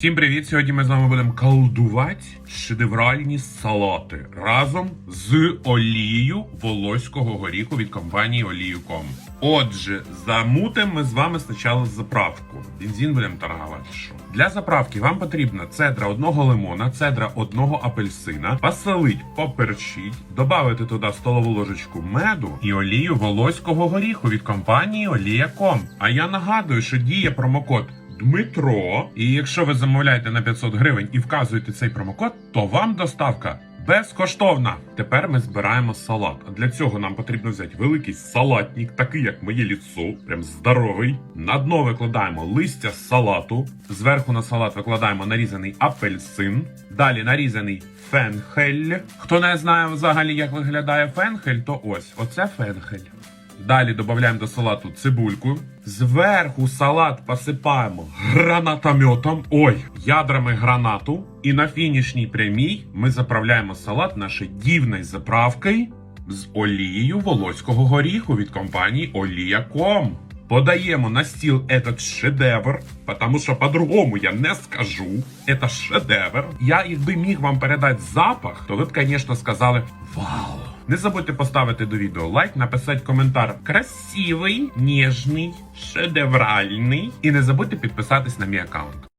Всім привіт! Сьогодні ми з вами будемо колдувати шедевральні салати разом з олією волоського горіху від компанії Олію.com. Отже, замутимо ми з вами спочатку заправку. Бензин будемо торгувати. Що? Для заправки вам потрібна цедра одного лимона, цедра одного апельсина, посолить, поперчить, додати туди столову ложечку меду і олію волоського горіху від компанії Олія.com. А я нагадую, що діє промокод Дмитро. І якщо ви замовляєте на 500 гривень і вказуєте цей промокод, то вам доставка безкоштовна. Тепер ми збираємо салат. А для цього нам потрібно взяти великий салатник, такий як моє ліцо, прям здоровий. На дно викладаємо листя салату. Зверху на салат викладаємо нарізаний апельсин. Далі нарізаний фенхель. Хто не знає взагалі, як виглядає фенхель, то ось оце фенхель. Далі додаємо до салату цибульку. Зверху салат посипаємо гранатометом, ой, ядрами гранату. І на фінішній прямій ми заправляємо салат нашою дивною заправкою з олією волоського горіху від компанії Олія.com. Подаємо на стіл этот шедевр, потому що по-другому я не скажу. Это шедевр. Я, якби міг вам передати запах, то ви б, звісно, сказали Вау! Не забудьте поставити до відео лайк, написати коментар красивий, ніжний, шедевральний. І не забудьте підписатись на мій аккаунт.